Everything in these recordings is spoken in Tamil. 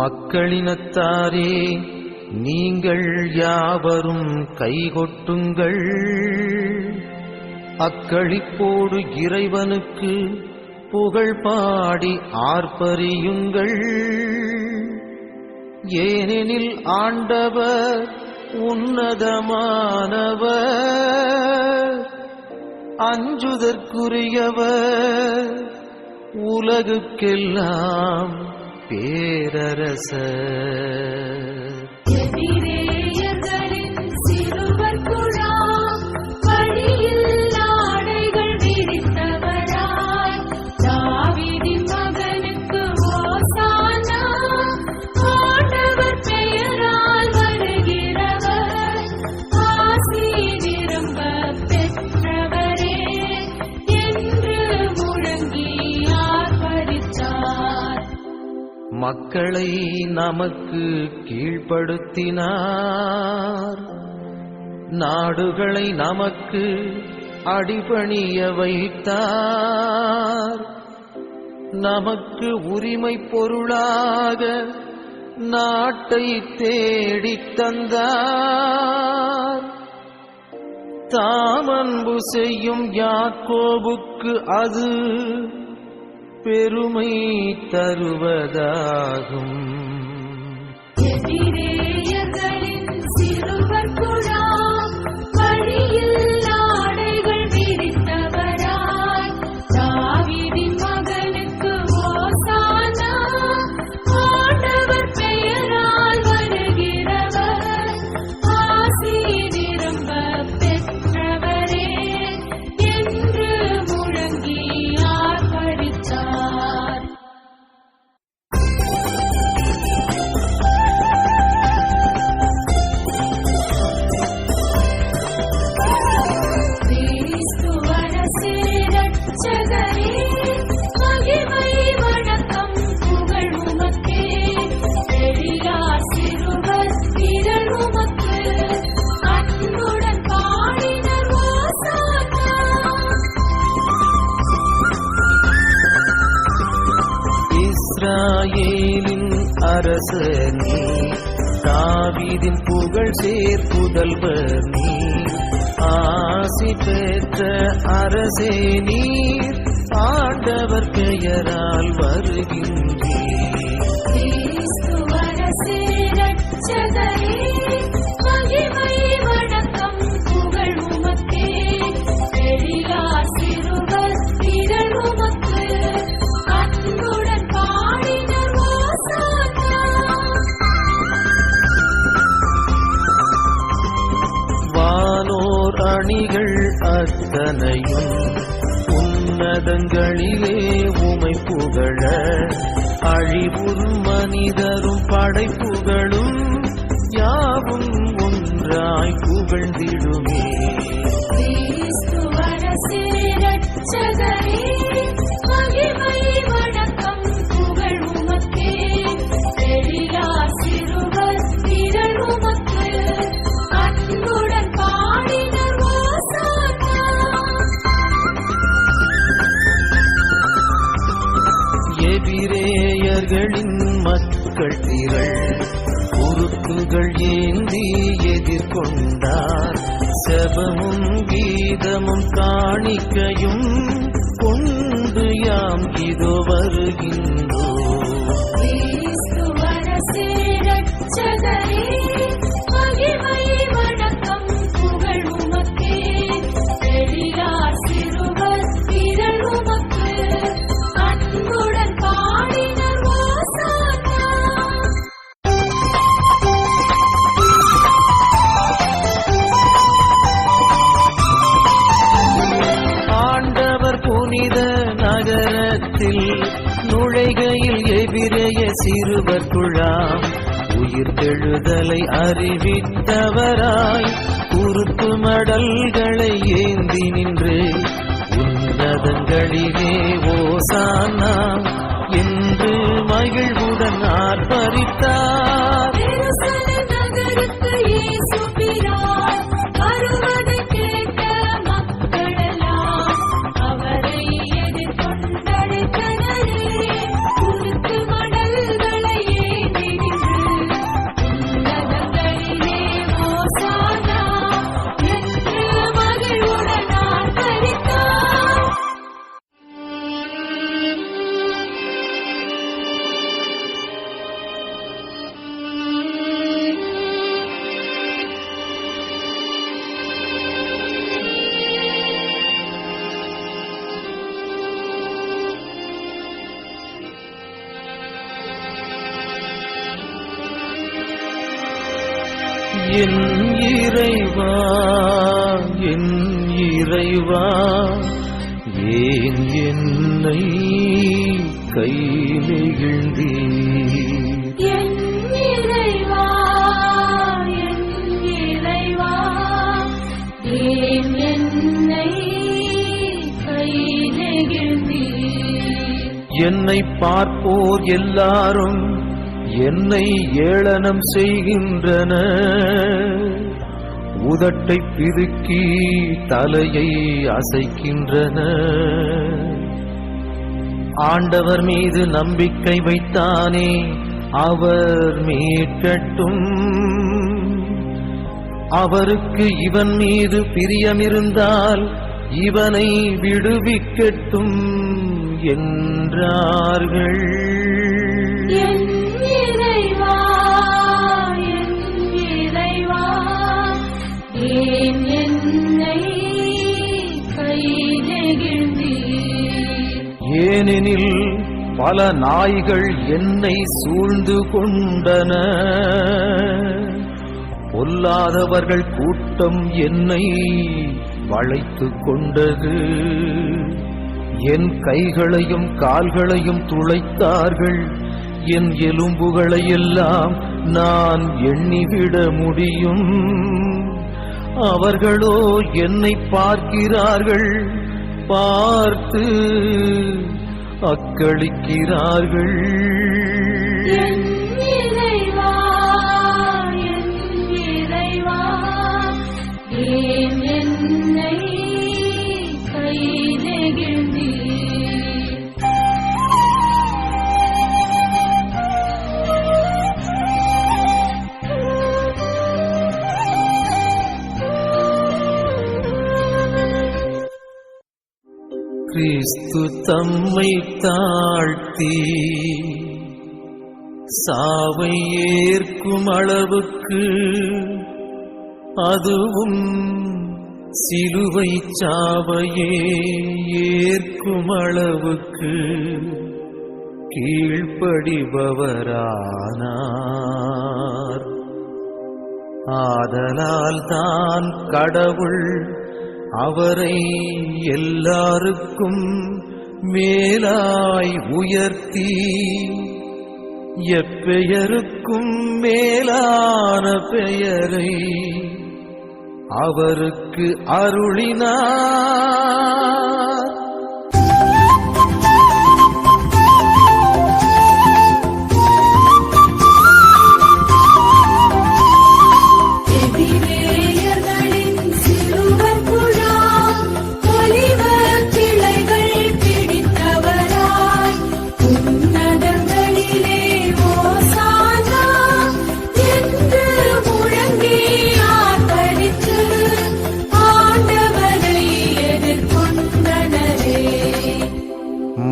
மக்களினத்தாரே நீங்கள் யாவரும் கைகொட்டுங்கள். அக்களிப்போடு இறைவனுக்கு புகழ் பாடி ஆர்ப்பரியுங்கள். ஏனெனில் ஆண்டவர் உன்னதமானவர் அஞ்சுதற்குரியவர் உலகுக்கெல்லாம் பேரரசர் மக்களை நமக்கு கீழ்ப்படுத்தினார். நாடுகளை நமக்கு அடிபணிய வைத்தார். நமக்கு உரிமை பொருளாக நாட்டை தேடித் தந்தார். தாமன்பு செய்யும் யாக்கோபுக்கு அது பெருமை தருவதாகும். அரசு நீ தாவீதின் புகழ் சேர் புதல்வர் நீ. ஆசி பெற்ற அரசே நீர் ஆண்டவர் பெயரால் வருகின்றீர். அரசே ரட்சகரே, அத்தனையும் உன்னதங்களிலே உமை புகழ அழிவுறும் மனிதரும் படைப்புகளும் யாவும் ஒன்றாய் புகழ்ந்திடுமே. எபிரேயர்களின் மக்கள் திரள். குறுக்குகள் ஏந்தி எதிர்கொண்டார். செபமும் கீதமும் காணிக்கையும் கொண்டு யாம் இதோ வருகின்றோம். உள்ளத்தில் நுழைகையில் எபிரேய சிறுவர் குழாம். உயிர் தெழுதலை அறிவித்தவராய் குறுக்கு மடல்களை ஏந்தி நின்று உன்னதங்களிலே ஓசானா என்று மகிழ்வுடன் ஆர்ப்பரித்தார். என் இறைவா என் இறைவா ஏன் என்னை கை நெகிழ்ந்தீர் என்னை பார்ப்போர் எல்லாரும் என்னை ஏளனம் செய்கின்றன. உதட்டை பிதுக்கி தலையை அசைக்கின்றன. ஆண்டவர் மீது நம்பிக்கை வைத்தானே அவர் மீட்கட்டும். அவருக்கு இவன் மீது பிரியமிருந்தால் இவனை விடுவிக்கட்டும் என்றார்கள். ஏனெனில் பல நாய்கள் என்னை சூழ்ந்து கொண்டன. பொல்லாதவர்கள் கூட்டம் என்னை வளைத்து கொண்டது. என் கைகளையும் கால்களையும் துளைத்தார்கள். என் எலும்புகளை எல்லாம் நான் எண்ணிவிட முடியும். அவர்களோ என்னை பார்க்கிறார்கள். பார்த்து அக்களிக்கிறார்கள் கிறிஸ்து தம்மை தாழ்த்தி சாவை ஏற்கும் அளவுக்கு அதுவும் சிலுவை சாவையே ஏற்கும் அளவுக்கு கீழ்ப்படிபவரானார். ஆதலால் தான் கடவுள் அவரை எல்லாருக்கும் மேலாய் உயர்த்தி எப்பெயருக்கும் மேலான பெயரை அவருக்கு அருளினார்.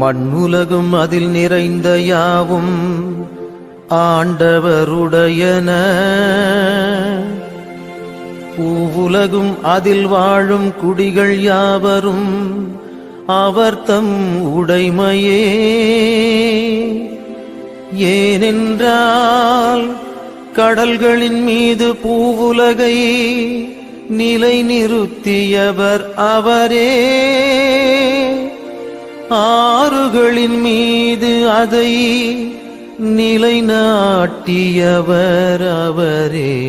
மண்ணுலகும் அதில் நிறைந்த யாவும் ஆண்டவருடையன. பூவுலகும் அதில் வாழும் குடிகள் யாவரும் அவர்தம் உடைமையே. ஏனென்றால் கடல்களின் மீது பூவுலகை நிலை நிறுத்தியவர் அவரே. ஆறுகளின் மீது அதை நிலைநாட்டியவர் அவரே.